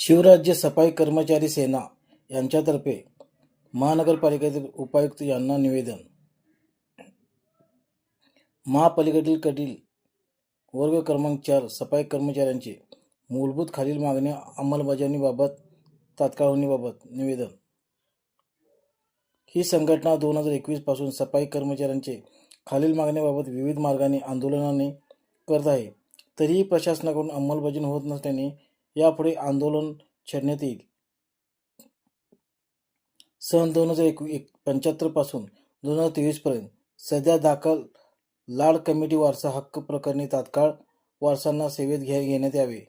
शिवराज्य सफाई कर्मचारी सेना यांच्यातर्फे महानगरपालिकेतील उपायुक्त यांना निवेदन. महापालिकेतील कडील वर्ग क्रमांक चार सफाई कर्मचाऱ्यांची मूलभूत खालील मागण्या अंमलबजावणीबाबत तात्काळ होण्याबाबत निवेदन. ही संघटना दोन हजार एकवीसपासून सफाई कर्मचाऱ्यांचे खालील मागण्याबाबत विविध मार्गाने आंदोलनाने करत आहे. तरीही प्रशासनाकडून अंमलबजावणी होत नसल्याने यापुढे आंदोलन छेडण्यात येईल. सन दोन हजार एक एक पंच्याहत्तरपासून दोन हजार तेवीसपर्यंत सध्या दाखल लाड कमिटी वारसा हक्क प्रकरणी तात्काळ वारसांना सेवेत घ्या घेण्यात यावे.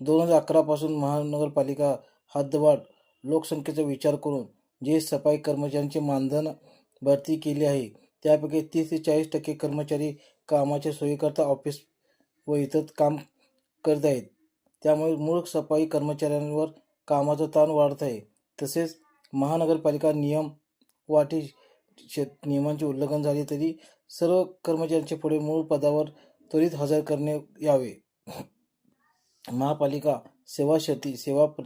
दोन हजार अकरापासून महानगरपालिका हद्दवाढ लोकसंख्येचा विचार करून जे सफाई कर्मचाऱ्यांचे मानधन भरती केली आहे त्यापैकी तीस ते चाळीस टक्के कर्मचारी कामाच्या सोयीकरता ऑफिस व इतर काम करत आहेत. त्यामुळे मूळ सफाई कर्मचाऱ्यांवर कामाचा ताण वाढत आहे. तसेच महानगरपालिका नियम वाटी शेत नियमांचे उल्लंघन झाले तरी सर्व कर्मचाऱ्यांचे पुढे मूळ पदावर त्वरित हजर करण्यात यावे. महापालिका सेवा क्षती सेवा प्र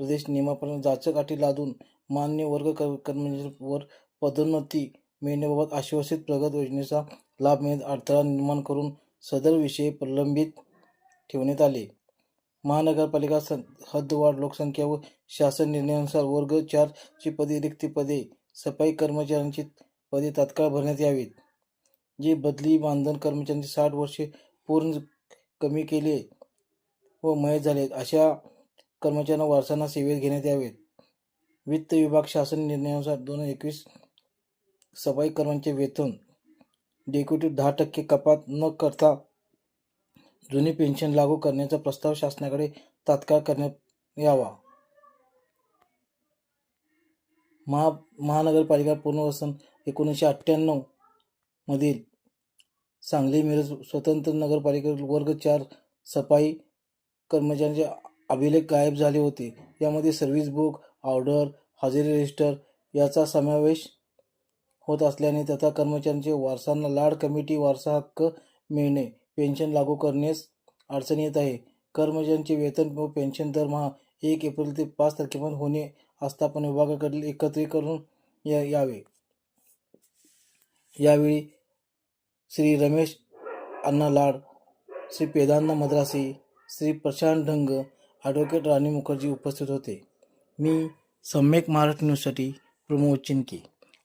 प्रदेश नियमापर्यंत जाचक अटी लादून मान्य वर्ग कर कर्मचाऱ्यांवर पदोन्नती मिळण्याबाबत आश्वासित प्रगत योजनेचा लाभ मिळत अडथळा निर्माण करून सदर विषय प्रलंबित ठेवण्यात आले. महानगरपालिका स हद्दवाढ लोकसंख्या व शासन निर्णयानुसार वर्ग चारची पदे रिक्त पदे सफाई कर्मचाऱ्यांची पदे तात्काळ भरण्यात यावीत. जे बदली मानधन कर्मचाऱ्यांची साठ वर्षे पूर्ण कमी केले व मयत झालेत अशा कर्मचाऱ्यांना वारसांना सेवेत घेण्यात यावेत. वित्त विभाग शासन निर्णयानुसार दोन हजार एकवीस सफाई कर्मचारी वेतन डेक्युटी दहा टक्के कपात न करता जुनी पेन्शन लागू करण्याचा प्रस्ताव शासनाकडे तात्काळ करण्यात यावा. महा महानगरपालिका पुनर्वसन एकोणीसशे अठ्ठ्याण्णव मधील सांगली मिरज स्वतंत्र नगरपालिका वर्ग चार सफाई कर्मचाऱ्यांचे अभिलेख गायब झाले होते. यामध्ये सर्व्हिस बुक ऑर्डर हजेरी रजिस्टर याचा समावेश होत असल्याने तथा कर्मचाऱ्यांचे वारसांना लाड कमिटी वारसा हक्क मिळणे पेन्शन लागू करण्यास अडचण येत आहे. कर्मचाऱ्यांचे वेतन व पेन्शन दरमहा एक एप्रिल ते पाच तारखेपर्यंत होणे आस्थापन विभागाकडील एकत्रीकरण या यावे. यावेळी श्री रमेश अण्णा लाड श्री पेदांना मद्रासी श्री प्रशांत ढंग ॲडव्होकेट राणी मुखर्जी उपस्थित होते. मी सम्यक महाराष्ट्र न्यूजसाठी प्रमोद चिनके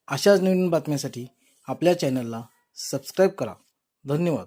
अशाच नवीन बातम्यांसाठी आपल्या चॅनलला सबस्क्राईब करा. धन्यवाद.